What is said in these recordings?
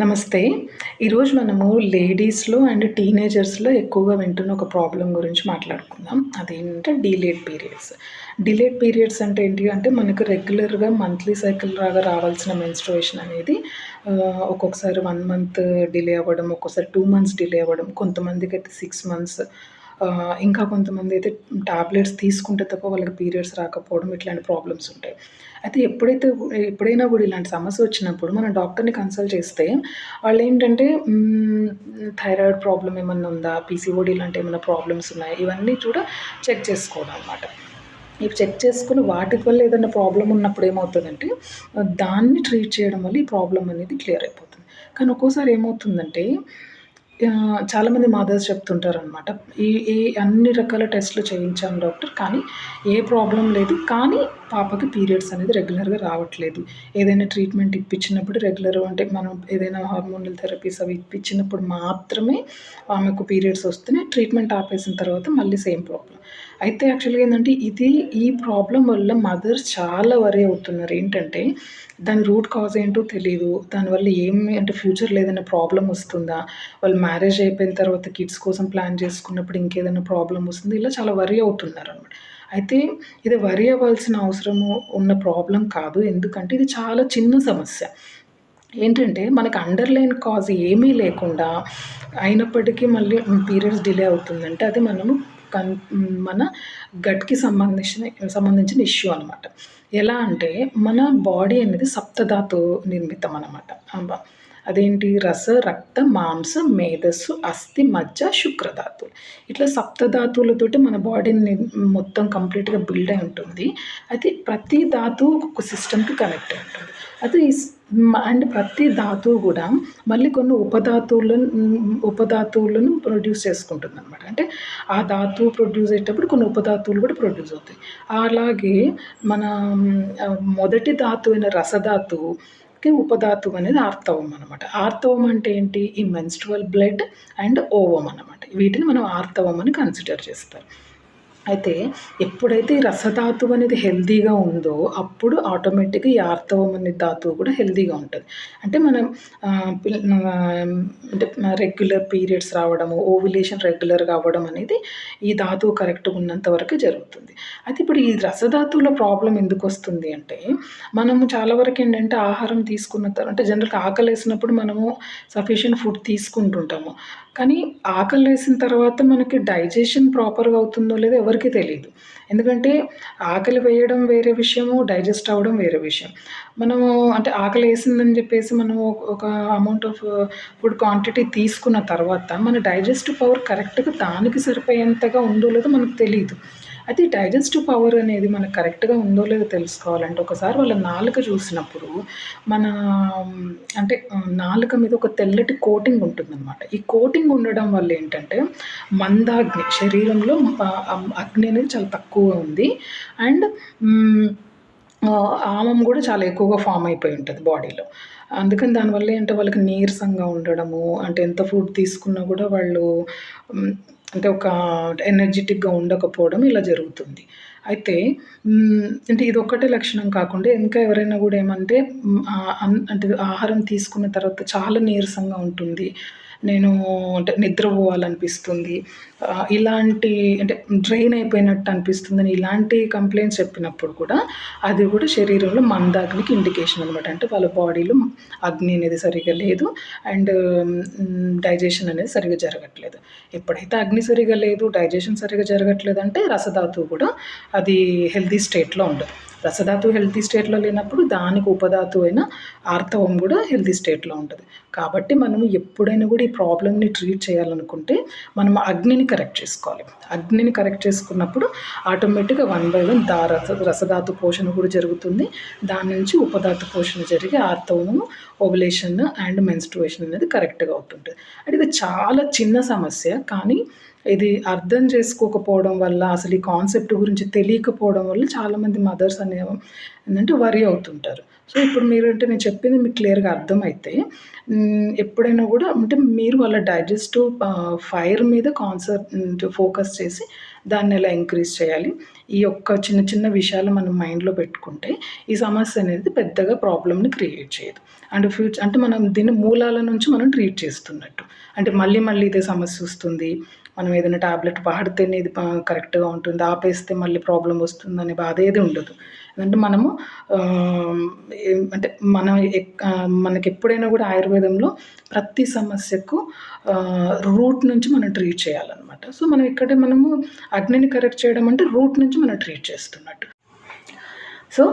నమస్తే. ఈరోజు మనము లేడీస్లో అండ్ టీనేజర్స్లో ఎక్కువగా వింటున్న ఒక ప్రాబ్లం గురించి మాట్లాడుకుందాం. అదేంటంటే డిలేడ్ పీరియడ్స్. డిలేడ్ పీరియడ్స్ అంటే ఏంటి అంటే మనకు రెగ్యులర్గా మంత్లీ సైకిల్ లాగా రావాల్సిన మెన్స్ట్రుయేషన్ అనేది ఒక్కొక్కసారి వన్ మంత్ డిలే అవ్వడం ఒక్కొక్కసారి టూ మంత్స్ డిలే అవ్వడం కొంతమందికి అయితే సిక్స్ మంత్స్ ఇంకా కొంతమంది అయితే టాబ్లెట్స్ తీసుకుంటే తప్ప వాళ్ళకి పీరియడ్స్ రాకపోవడం ఇట్లాంటి ప్రాబ్లమ్స్ ఉంటాయి. అయితే ఎప్పుడైతే ఎప్పుడైనా కూడా ఇలాంటి సమస్య వచ్చినప్పుడు మనం డాక్టర్ని కన్సల్ట్ చేస్తే వాళ్ళు ఏంటంటే థైరాయిడ్ ప్రాబ్లం ఏమన్నా ఉందా? పీసీఓడి ఇలాంటి ఏమైనా ప్రాబ్లమ్స్ ఉన్నాయా? ఇవన్నీ కూడా చెక్ చేసుకోవడం అనమాట ఇవి చెక్ చేసుకుని వాటి వల్ల ఏదైనా ప్రాబ్లం ఉన్నప్పుడు ఏమవుతుందంటే దాన్ని ట్రీట్ చేయడం వల్ల ఈ ప్రాబ్లం అనేది క్లియర్ అయిపోతుంది. కానీ ఒక్కోసారి ఏమవుతుందంటే చాలామంది మదర్స్ చెప్తుంటారు అనమాట ఈ ఈ అన్ని రకాల టెస్ట్లు చేయించాం డాక్టర్ కానీ ఏ ప్రాబ్లం లేదు. కానీ పాపకి పీరియడ్స్ అనేది రెగ్యులర్గా రావట్లేదు. ఏదైనా ట్రీట్మెంట్ ఇప్పించినప్పుడు రెగ్యులర్ అంటే మనం ఏదైనా హార్మోనల్ థెరపీస్ అవి ఇప్పించినప్పుడు మాత్రమే ఆమెకు పీరియడ్స్ వస్తున్నాయి ట్రీట్మెంట్ ఆపేసిన తర్వాత మళ్ళీ సేమ్ ప్రాబ్లం అయితే యాక్చువల్గా ఏంటంటే ఇది ఈ ప్రాబ్లం వల్ల మదర్స్ చాలా వరీ అవుతున్నారు. ఏంటంటే దాని రూట్ కాజ్ ఏంటో తెలియదు దానివల్ల ఏమి అంటే ఫ్యూచర్లో ఏదైనా ప్రాబ్లం వస్తుందా? వాళ్ళు మ్యారేజ్ అయిపోయిన తర్వాత కిడ్స్ కోసం ప్లాన్ చేసుకున్నప్పుడు ఇంకేదైనా ప్రాబ్లం వస్తుంది? ఇలా చాలా వరీ అవుతున్నారు అనమాట అయితే ఇది వరీ అవ్వాల్సిన అవసరము ఉన్న ప్రాబ్లం కాదు. ఎందుకంటే ఇది చాలా చిన్న సమస్య. ఏంటంటే మనకు అండర్లైన్ కాజ్ ఏమీ లేకుండా అయినప్పటికీ మళ్ళీ పీరియడ్స్ డిలే అవుతుందంటే అది మనము కన్ మన గట్కి సంబంధించిన సంబంధించిన ఇష్యూ అనమాట ఎలా అంటే మన బాడీ అనేది సప్తధాతు నిర్మితం అనమాట అదేంటి? రస రక్త మాంస మేధస్సు అస్థి మజ్జ శుక్రధాతువులు ఇట్లా సప్తధాతువులతోటి మన బాడీని మొత్తం కంప్లీట్గా బిల్డ్ అయి ఉంటుంది. అయితే ప్రతి ధాతువు ఒక్కొక్క సిస్టమ్కి కనెక్ట్ అయి ఉంటుంది. అయితే ఈ అండ్ ప్రతి ధాతువు కూడా మళ్ళీ కొన్ని ఉపధాతువులను ఉపధాతువులను ప్రొడ్యూస్ చేసుకుంటుంది అనమాట అంటే ఆ ధాతువు ప్రొడ్యూస్ అయ్యేటప్పుడు కొన్ని ఉపధాతువులు కూడా ప్రొడ్యూస్ అవుతాయి. అలాగే మన మొదటి ధాతువు అయిన రసధాతువు ఉపధాతువు అనేది ఆర్తవం అనమాట ఆర్తవం అంటే ఏంటి? ఈ మెన్స్ట్రువల్ బ్లడ్ అండ్ ఓవం అనమాట వీటిని మనం ఆర్తవం అని కన్సిడర్ చేస్తారు. అయితే ఎప్పుడైతే ఈ రసధాతువు అనేది హెల్తీగా ఉందో అప్పుడు ఆటోమేటిక్గా ఈ ఆర్తవం అనే ధాతువు కూడా హెల్తీగా ఉంటుంది. అంటే మనం అంటే రెగ్యులర్ పీరియడ్స్ రావడము ఓవిలేషన్ రెగ్యులర్గా అవ్వడం అనేది ఈ ధాతువు కరెక్ట్గా ఉన్నంత వరకు జరుగుతుంది. అయితే ఇప్పుడు ఈ రసధాతువుల ప్రాబ్లం ఎందుకు వస్తుంది అంటే మనము చాలా వరకు ఏంటంటే ఆహారం తీసుకున్న తర్వాత అంటే జనరల్గా ఆకలి వేసినప్పుడు మనము సఫిషియెంట్ ఫుడ్ తీసుకుంటుంటాము. కానీ ఆకలి వేసిన తర్వాత మనకి డైజెషన్ ప్రాపర్గా అవుతుందో లేదో ఎవరికీ తెలియదు ఎందుకంటే ఆకలి వేయడం వేరే విషయము డైజెస్ట్ అవ్వడం వేరే విషయం. మనము అంటే ఆకలి వేసిందని చెప్పేసి మనము ఒక అమౌంట్ ఆఫ్ ఫుడ్ క్వాంటిటీ తీసుకున్న తర్వాత మన డైజెస్టివ్ పవర్ కరెక్ట్గా దానికి సరిపోయేంతగా ఉందో లేదో మనకు తెలియదు అయితే డైజెస్టివ్ పవర్ అనేది మనకు కరెక్ట్గా ఉందో లేదో తెలుసుకోవాలంటే ఒకసారి వాళ్ళ నాలుక చూసినప్పుడు మన అంటే నాలుక మీద ఒక తెల్లటి కోటింగ్ ఉంటుందన్నమాట. ఈ కోటింగ్ ఉండడం వల్ల ఏంటంటే మందాగ్ని శరీరంలో అగ్ని అనేది చాలా తక్కువగా ఉంది. అండ్ ఆమం కూడా చాలా ఎక్కువగా ఫామ్ అయిపోయి ఉంటుంది బాడీలో. అందుకని దానివల్ల ఏంటంటే వాళ్ళకి నీరసంగా ఉండడము అంటే ఎంత ఫుడ్ తీసుకున్నా కూడా వాళ్ళు అంటే ఒక ఎనర్జెటిక్గా ఉండకపోవడం ఇలా జరుగుతుంది. అయితే అంటే ఇది ఒక్కటే లక్షణం కాకుండా ఇంకా ఎవరైనా కూడా ఏమంటే అంటే ఆహారం తీసుకున్న తర్వాత చాలా నీరసంగా ఉంటుంది. నేను అంటే నిద్రపోవాలనిపిస్తుంది. ఇలాంటి అంటే డ్రైన్ అయిపోయినట్టు అనిపిస్తుందని ఇలాంటి కంప్లైంట్స్ చెప్పినప్పుడు కూడా అది కూడా శరీరంలో మందాగ్నికి ఇండికేషన్ అనమాట అంటే వాళ్ళ బాడీలో అగ్ని అనేది సరిగా లేదు అండ్ డైజెషన్ అనేది సరిగా జరగట్లేదు. ఎప్పుడైతే అగ్ని సరిగా లేదు డైజెషన్ సరిగా జరగట్లేదు అంటే రసధాతువు కూడా అది హెల్తీ స్టేట్లో ఉండదు. రసధాతువు హెల్తీ స్టేట్లో లేనప్పుడు దానికి ఉపధాతువు అయిన ఆర్తవం కూడా హెల్తీ స్టేట్లో ఉంటుంది. కాబట్టి మనం ఎప్పుడైనా కూడా ఈ ప్రాబ్లమ్ని ట్రీట్ చేయాలనుకుంటే మనం అగ్నిని కరెక్ట్ చేసుకోవాలి. అగ్నిని కరెక్ట్ చేసుకున్నప్పుడు ఆటోమేటిక్గా వన్ బై వన్ దా రస రసధాతు పోషణ కూడా జరుగుతుంది. దాని నుంచి ఉపధాతు పోషణ జరిగి ఆర్తవము ఓవలేషన్ అండ్ మెన్స్ట్రువేషన్ అనేది కరెక్ట్గా అవుతుంటుంది. అంటే ఇది చాలా చిన్న సమస్య కానీ ఇది అర్థం చేసుకోకపోవడం వల్ల అసలు ఈ కాన్సెప్ట్ గురించి తెలియకపోవడం వల్ల చాలామంది మదర్స్ అనే ఏంటంటే వరి అవుతుంటారు. సో ఇప్పుడు మీరు అంటే నేను చెప్పింది మీకు క్లియర్గా అర్థమైతే ఎప్పుడైనా కూడా అంటే మీరు వాళ్ళ డైజెస్టివ్ ఫైర్ మీద కాన్సెప్ట్ ఫోకస్ చేసి దాన్ని ఎలా ఇంక్రీజ్ చేయాలి? ఈ యొక్క చిన్న చిన్న విషయాలు మనం మైండ్లో పెట్టుకుంటే ఈ సమస్య అనేది పెద్దగా ప్రాబ్లమ్ని క్రియేట్ చేయదు. అండ్ ఫ్యూచర్ అంటే మనం దీన్ని మూలాల నుంచి మనం ట్రీట్ చేస్తున్నట్టు. అంటే మళ్ళీ మళ్ళీ ఇదే సమస్య వస్తుంది మనం ఏదైనా టాబ్లెట్ వాడితేనే ఇది కరెక్ట్గా ఉంటుంది. ఆపేస్తే మళ్ళీ ప్రాబ్లం వస్తుందనే బాధ ఏది ఉండదు. ఎందుకంటే మనము అంటే మనం మనకి ఎప్పుడైనా కూడా ఆయుర్వేదంలో ప్రతి సమస్యకు రూట్ నుంచి మనం ట్రీట్ చేయాలన్నమాట. సో మనం ఇక్కడే మనము అగ్నిని కరెక్ట్ చేయడం అంటే రూట్ నుంచి మనం ట్రీట్ చేస్తున్నట్టు. సో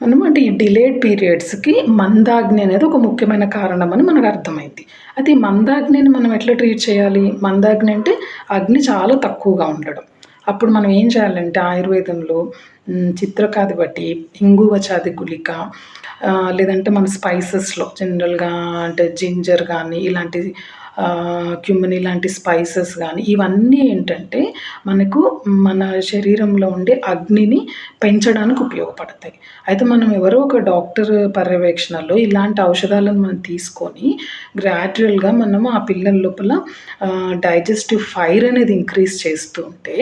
అనమాట అంటే ఈ డిలేడ్ పీరియడ్స్కి మందాగ్ని అనేది ఒక ముఖ్యమైన కారణం అని మనకు అర్థమైంది. అయితే ఈ మందాగ్నిని మనం ఎట్లా ట్రీట్ చేయాలి? మందాగ్ని అంటే అగ్ని చాలా తక్కువగా ఉండడం. అప్పుడు మనం ఏం చేయాలంటే ఆయుర్వేదంలో చిత్రకాది బట్టి ఇంగువచాది గుళిక లేదంటే మన స్పైసెస్లో జనరల్గా అంటే జింజర్ కానీ ఇలాంటి క్యుమిన్ ఇలాంటి స్పైసెస్ కానీ ఇవన్నీ ఏంటంటే మనకు మన శరీరంలో ఉండే అగ్నిని పెంచడానికి ఉపయోగపడతాయి. అయితే మనం ఎవరో ఒక డాక్టర్ పర్యవేక్షణలో ఇలాంటి ఔషధాలను మనం తీసుకొని గ్రాడ్యువల్గా మనం ఆ పిల్లల లోపల డైజెస్టివ్ ఫైర్ అనేది ఇంక్రీజ్ చేస్తూ ఉంటే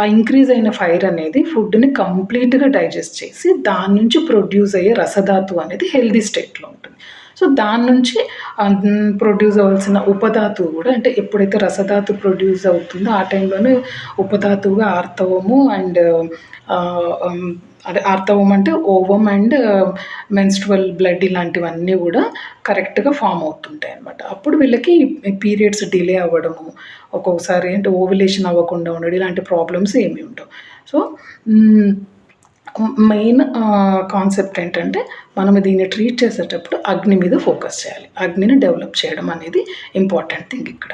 ఆ ఇంక్రీజ్ అయిన ఫైర్ అనేది ఫుడ్ని కంప్లీట్గా డైజెస్ట్ చేసి దాని నుంచి ప్రొడ్యూస్ అయ్యే రసధాతు అనేది హెల్దీ స్టేట్లో ఉంటుంది. సో దాని నుంచి ప్రొడ్యూస్ అవ్వాల్సిన ఉపధాతువు కూడా అంటే ఎప్పుడైతే రసధాతు ప్రొడ్యూస్ అవుతుందో ఆ టైంలోనే ఉపధాతువుగా ఆర్తవము అండ్ అదే ఆర్తవం అంటే ఓవం అండ్ మెన్స్ట్రువల్ బ్లడ్ ఇలాంటివన్నీ కూడా కరెక్ట్గా ఫామ్ అవుతుంటాయి అనమాట అప్పుడు వీళ్ళకి పీరియడ్స్ డిలే అవ్వడము ఒక్కొక్కసారి అంటే ఓవులేషన్ అవ్వకుండా ఉండడం ఇలాంటి ప్రాబ్లమ్స్ ఏమి ఉండవు. సో మెయిన్ కాన్సెప్ట్ ఏంటంటే మనం దీన్ని ట్రీట్ చేసేటప్పుడు అగ్ని మీద ఫోకస్ చేయాలి. అగ్నిని డెవలప్ చేయడం అనేది ఇంపార్టెంట్ థింగ్ ఇక్కడ.